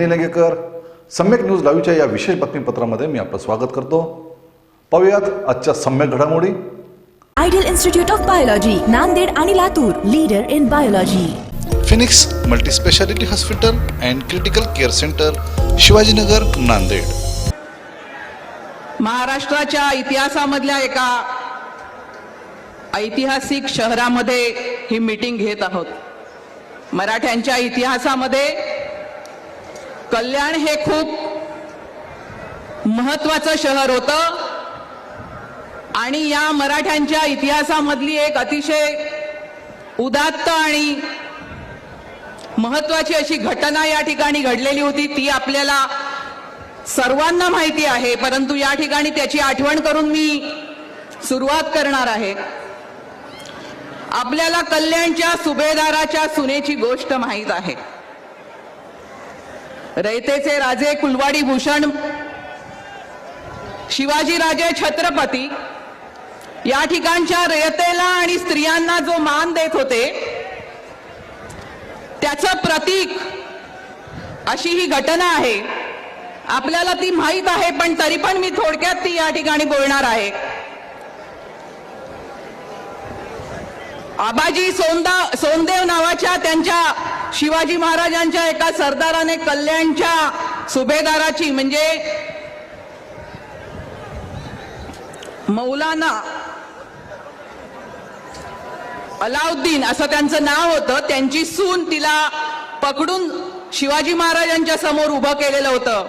निलंगेकर. सम्यक न्यूज लाईव्हच्या या विशेष बातमीपत्रामध्ये मी आपलं स्वागत करतो. पाहूयात आजच्या सम्यक घडामोडी. Ideal institute of biology Nanded आणि Latur leader in biology. Phoenix multispeciality hospital and critical care centre Shivajinagar Nanded. महाराष्ट्राच्या इतिहासामधल्या एका ऐतिहासिक शहरामध्ये ही मीटिंग घेत आहोत. मराठ्यांच्या इतिहासामध्ये कल्याण हे खूप महत्वाचं शहर होतं. आणि या मराठ्यांच्या इतिहासामधली एक अतिशय उदात्त आणि महत्वाची अशी घटना या ठिकाणी घडलेली होती ती आपल्याला सर्वांना माहिती आहे. परंतु या ठिकाणी त्याची आठवण करून मी सुरुवात करणार आहे. आपल्याला कल्याणच्या सुभेदाराच्या सुनेची गोष्ट माहीत आहे. रयतेचे राजे कुलवाडी भूषण शिवाजीराजे छत्रपती या ठिकाणच्या रयतेला आणि स्त्रियांना जो मान देत होते त्याचं प्रतीक अशी ही घटना आहे. आपल्याला ती माहीत आहे पण तरी पण मी थोडक्यात ती या ठिकाणी बोलणार आहे. आबाजी सोंदा सोनदेव नावाच्या त्यांच्या शिवाजी महाराजांच्या एका सरदाराने कल्याणच्या सुभेदाराची म्हणजे मौलाना अलाउद्दीन असं त्यांचं नाव होतं. त्यांची सून तिला पकडून शिवाजी महाराजांच्या समोर उभं केलेलं होतं.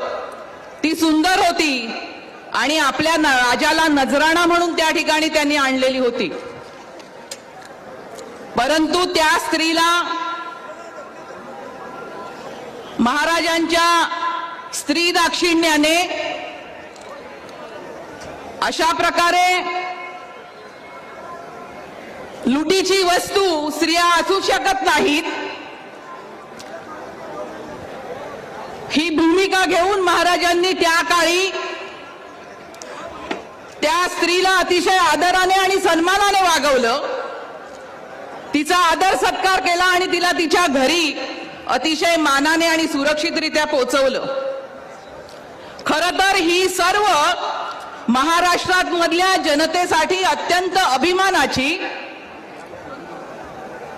ती सुंदर होती आणि आपल्या न- राजाला नजराणा म्हणून त्या ठिकाणी त्यांनी आणलेली होती. परंतु त्या स्त्रीला महाराजांच्या स्त्री दाक्षिण्याने अशा प्रकारे लुटीची वस्तू स्त्रिया असू शकत नाहीत. ही भूमिका घेऊन महाराजांनी त्या काळी त्या स्त्रीला अतिशय आदराने आणि सन्मानाने वागवलं. तिचा आदर सत्कार केला आणि तिला तिच्या घरी अतिशय मानाने आणि सुरक्षितरित्या पोचवलं. खर तर ही सर्व महाराष्ट्रात मधल्या जनतेसाठी अत्यंत अभिमानाची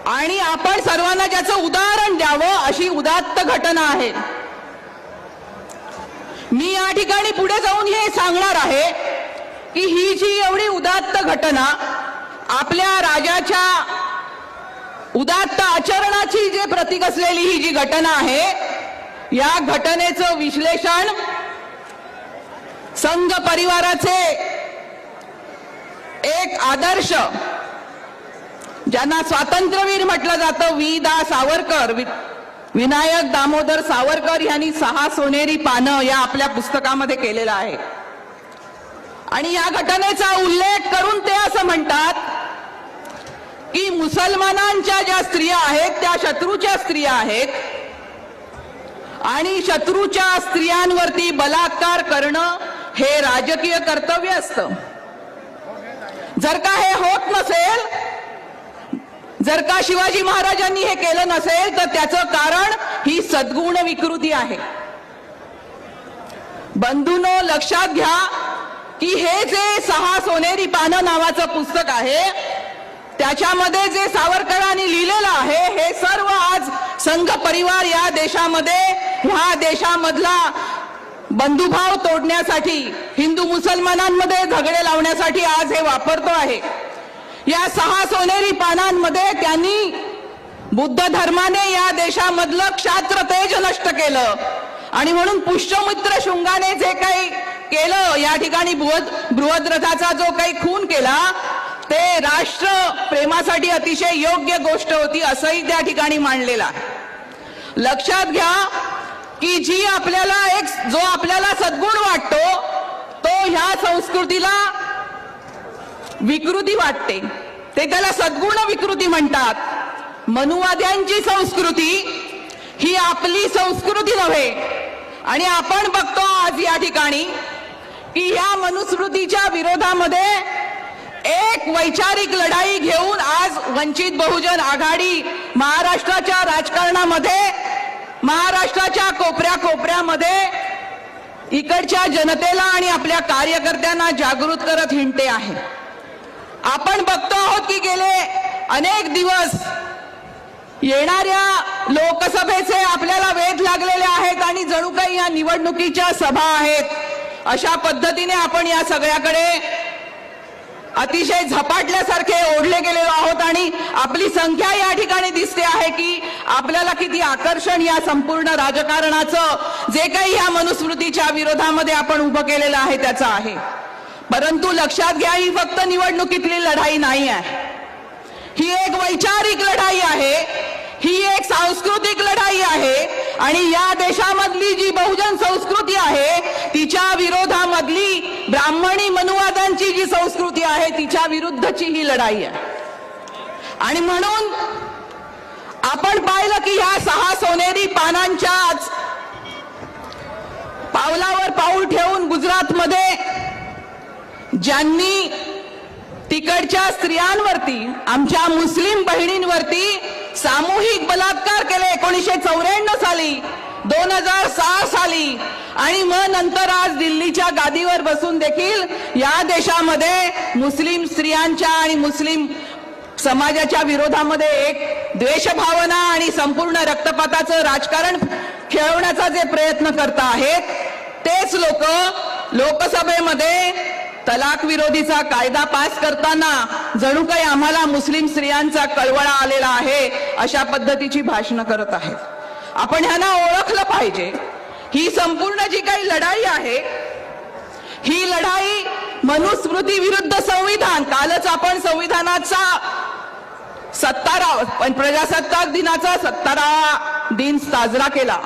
आणि आपण सर्वांना ज्याचं उदाहरण द्यावं अशी उदात्त घटना आहे. मी या ठिकाणी पुढे जाऊन हे सांगणार आहे की ही जी एवढी उदात्त घटना आपल्या राजाच्या उदात्त आचरणाची जे प्रतीक असलेली ही जी घटना आहे या घटनेचं विश्लेषण संघ परिवाराचे एक आदर्श ज्यांना स्वातंत्र्यवीर म्हटलं जातं वी. दा. सावरकर विनायक दामोदर सावरकर यांनी सहा सोनेरी पानं या आपल्या पुस्तकामध्ये केलेलं आहे. आणि या घटनेचा उल्लेख करून ते असं म्हणतात की मुसलमानांच्या ज्या स्त्रिया आहेत त्या शत्रूच्या स्त्रिया आहेत. आणि शत्रूच्या स्त्रियांवरती बलात्कार करणं हे राजकीय कर्तव्य असतं. जर का हे होत नसेल जर का शिवाजी महाराजांनी हे केलं नसेल तर त्याचं कारण ही सद्गुण विकृती आहे. बंधूनो लक्षात घ्या की हे जे सहा सोनेरी पानं नावाचं पुस्तक आहे त्याच्यामध्ये जे सावरकरांनी लिहिलेलं आहे हे सर्व आज संघ परिवार या देशामध्ये ह्या देशामधला बंधुभाव तोडण्यासाठी हिंदू मुसलमानांमध्ये झगडे लावण्यासाठी आज हे वापरतो आहे. या सहा सोनेरी पानांमध्ये त्यांनी बुद्ध धर्माने या देशामधलं क्षात्र तेज नष्ट केलं. आणि म्हणून पुष्यमित्र शुंगाने जे काही केलं या ठिकाणी बृहद बृहद्रथाचा जो काही खून केला ते राष्ट्र प्रेमासाठी अतिशय योग्य गोष्ट होती असंही त्या ठिकाणी मांडलेलं आहे. लक्षात घ्या की जी आपल्याला एक जो आपल्याला सद्गुण वाटतो तो ह्या संस्कृतीला विकृती वाटते. ते त्याला सद्गुण विकृती म्हणतात. मनुवाद्यांची संस्कृती ही आपली संस्कृती नव्हे. आणि आपण बघतो आज या ठिकाणी की या मनुस्मृतीच्या विरोधामध्ये एक वैचारिक लढाई घेऊन आज वंचित बहुजन आघाडी महाराष्ट्राच्या राजकारणामध्ये महाराष्ट्राच्या कोपऱ्या कोपऱ्यामध्ये इकडच्या जनतेला आणि आपल्या कार्यकर्त्यांना जागृत करत हिंडते आहे. आपण बघतो आहोत की गेले अनेक दिवस येणाऱ्या लोकसभेचे आपल्याला वेध लागलेले आहेत आणि जणू काही या निवडणुकीच्या सभा आहेत. अशा पद्धतीने आपण या सगळ्याकडे अतिशय झपाटल्यासारखे ओढले गेलेलो आहोत आणि आपली संख्या या ठिकाणी दिसते आहे की आपल्याला किती आकर्षण या संपूर्ण राजकारणाचं जे काही या मनुस्मृतीच्या विरोधामध्ये आपण उभं केलेलं आहे त्याचं आहे. परंतु लक्षात घ्या ही फक्त निवडणुकीतली लढाई नाही आहे. ही एक वैचारिक लढाई आहे ही एक सांस्कृतिक लढाई आहे आणि या देशामधली जी बहुजन संस्कृती आहे मनुवादांची जी संस्कृती आहे तिच्या विरुद्धची ही लढाई आहे. आणि म्हणून आपण पाहिलं की ह्या सहा सोनेरी पानांच्याच पावलावर पाऊल ठेवून गुजरातमध्ये ज्यांनी तिकडच्या स्त्रियांवरती आमच्या मुस्लिम बहिणींवरती सामूहिक एकोणीसशे चौऱ्याण्णव साली दोन हजार सहा साली. आणि मग नंतर आज दिल्लीच्या गादीवर बसून देखील या देशामध्ये मुस्लिम स्त्रियांच्या आणि मुस्लिम समाजाच्या विरोधामध्ये एक द्वेषभावना आणि संपूर्ण रक्तपाताचं राजकारण खेळवण्याचा जे प्रयत्न करत आहेत तेच लोक लोकसभेमध्ये तलाक विरोधीचा कायदा पास करताना जणू काही आम्हाला मुस्लिम स्त्रियांचा कळवळा आलेला आहे अशा पद्धतीची भाषणं करत आहेत. आपण ह्यांना ओळखलं पाहिजे. ही संपूर्ण जी काही लढाई आहे ही लढाई मनुस्मृती विरुद्ध संविधान कालच आपण संविधानाचा सत्तारा प्रजासत्ताक दिनाचा सत्तारा दिन साजरा केला.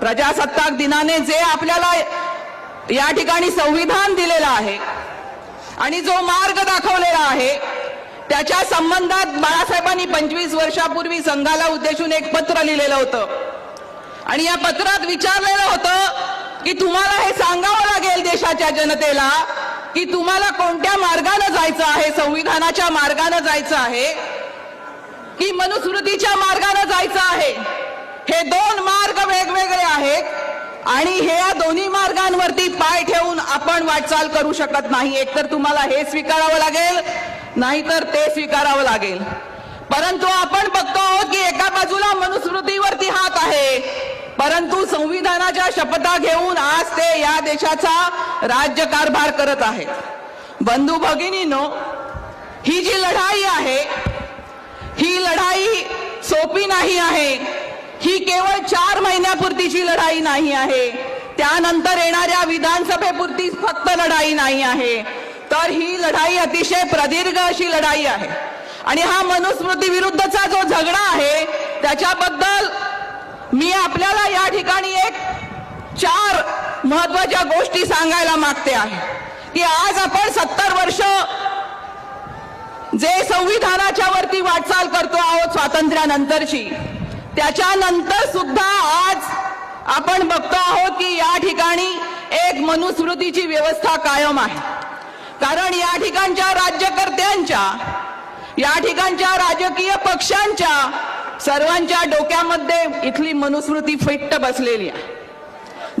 प्रजासत्ताक दिनाने जे आपल्याला या ठिकाणी संविधान दिलेलं आहे. आणि जो मार्ग दाखवलेला आहे त्याच्या संबंधात बाळासाहेबांनी पंचवीस वर्षापूर्वी संघाला उद्देशून एक पत्र लिहिलेलं होतं. आणि या पत्रात विचारलेलं होतं की तुम्हाला हे सांगावं लागेल देशाच्या जनतेला की तुम्हाला कोणत्या मार्गानं जायचं आहे संविधानाच्या मार्गानं जायचं आहे की मनुस्मृतीच्या मार्गानं जायचं आहे. हे दोन मार्ग वेगवेगळे आहेत. आणि हे या दोन्ही मार्गांवरती पाय ठेवून आपण वाटचाल करू शकत नाही. एकतर तुम्हाला हे स्वीकारावं लागेल नाहीतर ते स्वीकारावं लागेल. परंतु आपण बघतो आहोत की एका बाजूला मनुस्मृतीवरती हात आहे. परंतु संविधानाच्या शपथा घेऊन आज ते या देशाचा राज्यकारभार करत आहेत. बंधू भगिनीनो ही जी लढाई आहे ही लढाई सोपी नाही आहे. ही केवळ चार महिन्यापुरतीची लढाई नाही आहे. त्यानंतर येणाऱ्या विधानसभेपुरती फक्त लढाई नाही आहे. तर ही लढाई अतिशय प्रदीर्घ अशी लढाई आहे. आणि हा मनुस्मृती विरुद्धचा जो झगडा आहे त्याच्याबद्दल मी आपल्याला या ठिकाणी एक चार महत्त्वाच्या गोष्टी सांगायला मागते आहे. की आज आपण सत्तर वर्ष जे संविधानाच्या वरती वाटचाल करतो आहोत स्वातंत्र्यानंतरची त्याच्यानंतर सुद्धा आज आपण बघतो आहोत की या ठिकाणी एक मनुस्मृतीची व्यवस्था कायम आहे. कारण या ठिकाणच्या राज्यकर्त्यांच्या या ठिकाणच्या राजकीय पक्षांच्या सर्वांच्या डोक्यामध्ये इथली मनुस्मृती फिट्ट बसलेली आहे.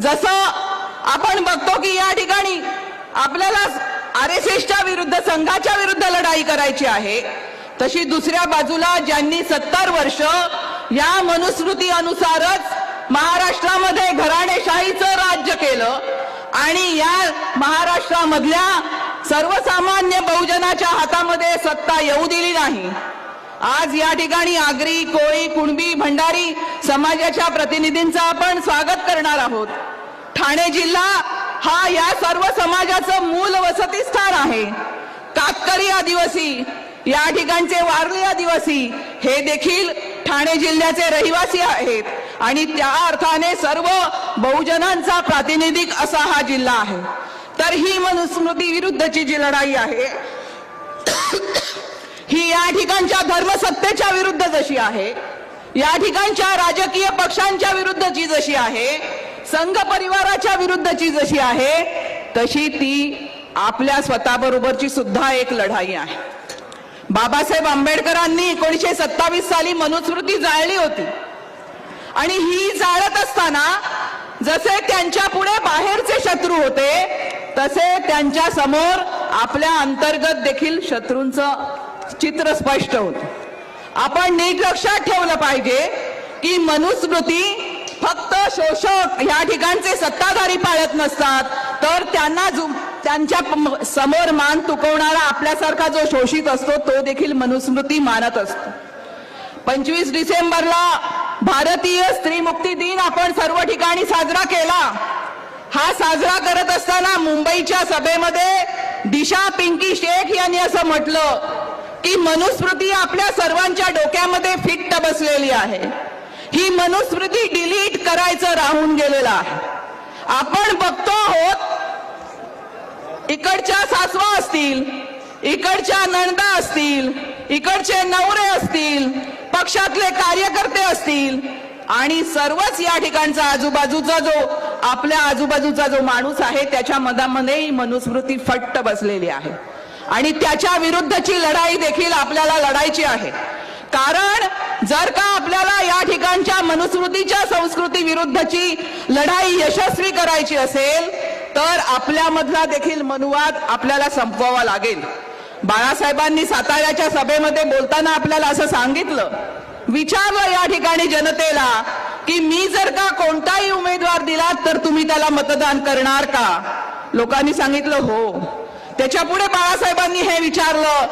जसं आपण बघतो की या ठिकाणी आपल्याला आर एस एसच्या विरुद्ध संघाच्या विरुद्ध लढाई करायची आहे तशी दुसऱ्या बाजूला ज्यांनी सत्तर वर्ष या मनुस्मृती अनुसारच महाराष्ट्रामध्ये घराणेशाहीचं राज्य केलं आणि या महाराष्ट्रामधल्या सर्वसामान्य बहुजनाच्या हातामध्ये सत्ता येऊ दिली नाही. आज या ठिकाणी आगरी कोळी कुणबी भंडारी समाजाच्या प्रतिनिधींचं आपण स्वागत करणार आहोत. ठाणे जिल्हा हा या सर्व समाजाचं मूल वसतिस्थान आहे. कातकरी आदिवासी या ठिकाणचे वारली आदिवासी हे देखील ठाणे जिल्ह्याचे रहिवासी आहेत. आणि त्या अर्थाने सर्व बहुजनांचा प्रातिनिधिक असा हा जिल्हा आहे. तर ही मनुस्मृती विरुद्धची जी लढाई आहे ही या ठिकाणच्या धर्मसत्तेच्या विरुद्ध जशी आहे या ठिकाणच्या राजकीय पक्षांच्या विरुद्धची जशी आहे संघ परिवाराच्या विरुद्धची जशी आहे तशी ती आपल्या स्वतःबरोबरची सुद्धा एक लढाई आहे. बाबासाहेब आंबेडकरांनी एकोणीशे सत्तावीस साली मनुस्मृती जाळली होती. आणि ही जाळत असताना जसे त्यांच्या पुढे बाहेरचे शत्रू होते तसे त्यांच्यासमोर आपल्या अंतर्गत देखील शत्रूंचं चित्र स्पष्ट होत. आपण नीट लक्षात ठेवलं पाहिजे की मनुस्मृती फक्त शोषक या ठिकाणचे सत्ताधारी पाळत नसतात तर त्यांना त्यांच्यासमोर मान तुकवणारा आपल्यासारखा जो शोषित असतो तो देखील मनुस्मृती मानत असतो. पंचवीस डिसेंबरला भारतीय स्त्री मुक्ती दिन आपण सर्व ठिकाणी साजरा केला. हा साजरा करत असताना मुंबईच्या सभेमध्ये दिशा पिंकी शेख यांनी असं म्हटलं की मनुस्मृती आपल्या सर्वांच्या डोक्यामध्ये फिट्ट बसलेली आहे. ही मनुस्मृती डिलीट करायचं राहून गेलेलं आहे. आपण बघतो आहोत इकडच्या सासवा असतील इकडच्या नणदा असतील इकडचे नवरे असतील पक्षातले कार्यकर्ते असतील आणि सर्वच या ठिकाणचा आजूबाजूचा जो आपल्या आजूबाजूचा जो माणूस आहे त्याच्या मधामध्ये मनुस्मृती फट्ट बसलेली आहे. आणि त्याच्या विरुद्धची लढाई देखील आपल्याला लढायची आहे. कारण जर का आपल्याला या ठिकाणच्या मनुस्मृतीच्या संस्कृती विरुद्धची लढाई यशस्वी करायची असेल तर आपल्यामधला देखील मनुवाद आपल्याला संपवावा लागेल. बाळासाहेबांनी साताऱ्याच्या सभेमध्ये बोलताना आपल्याला असं सांगितलं विचारलं या ठिकाणी जनतेला की मी जर का कोणताही उमेदवार दिलात तर तुम्ही त्याला मतदान करणार का? लोकांनी सांगितलं हो. त्याच्या पुढे बाळासाहेबांनी हे विचारलं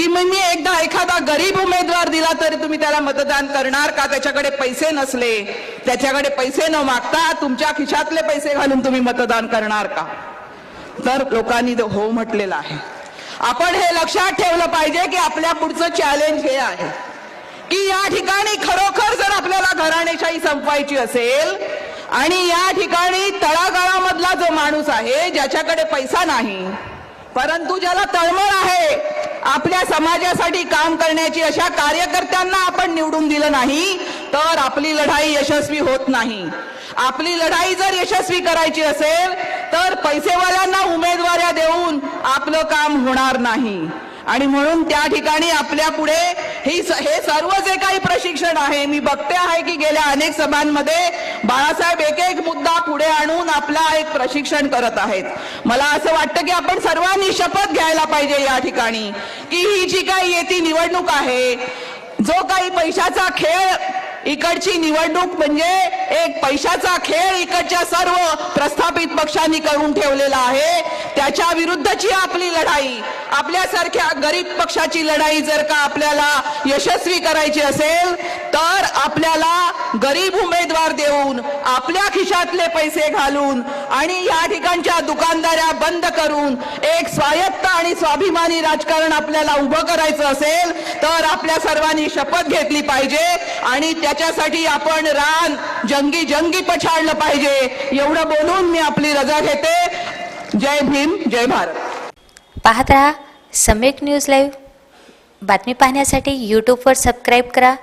की मग मी एकदा एखादा गरीब उमेदवार दिला तरी तुम्ही त्याला मतदान करणार का? त्याच्याकडे पैसे नसले. त्याच्याकडे पैसे न मागता तुमच्या खिशातले पैसे घालून तुम्ही मतदान करणार का? तर लोकांनी हो म्हटलेलं आहे. आपण हे लक्षात ठेवलं पाहिजे की आपल्या पुढचं चॅलेंज हे आहे. की या ठिकाणी खरोखर जर आपल्याला घराणेशाही संपवायची असेल आणि या ठिकाणी तळागाळामधला जो माणूस आहे ज्याच्याकडे पैसा नाही परंतु ज्याला तळमळ आहे आपल्या समाजासाठी काम करण्याची अशा कार्यकर्त्यांना आपण निवडून दिलं नाही तर आपली लढाई यशस्वी होत नाही. आपली लढाई जर यशस्वी करायची असेल तर पैसेवाल्यांना उमेदवाऱ्या देऊन आपलं काम होणार नाही. आणि म्हणून त्या ठिकाणी आपल्या पुढे ही हे सर्व जे काही प्रशिक्षण आहे मी बघते आहे की गेल्या अनेक सभांमध्ये बाळासाहेब एक एक मुद्दा पुढे आणून आपला एक प्रशिक्षण करत आहेत. मला असं वाटतं की आपण सर्वांनी शपथ घ्यायला पाहिजे या ठिकाणी की ही जी काही येती निवडणूक आहे जो काही पैशाचा खेळ इकडची निवडणूक म्हणजे एक पैशाचा खेळ इकडच्या सर्व प्रस्थापित पक्षांनी करून ठेवलेला आहे त्याच्या विरुद्धची आपली लढाई आपल्यासारख्या गरीब पक्षाची लढाई जर का आपल्याला यशस्वी करायची असेल तर आपल्याला गरीब उमेदवार देऊन आपल्या खिशातले पैसे घालून आणि या ठिकाणच्या दुकानदाऱ्या बंद करून एक स्वायत्त आणि स्वाभिमानी राजकारण आपल्याला उभं करायचं असेल तर आपल्या सर्वांनी शपथ घेतली पाहिजे आणि त्याच्यासाठी आपण रान जंगी जंगी पछाडलं पाहिजे. एवढं बोलून मी आपली रजा घेते. जय भीम जय भारत. पाहत रहा सम्यक न्यूज लाईव्ह. बातमी पाहण्यासाठी यूट्यूबवर सबस्क्राईब करा.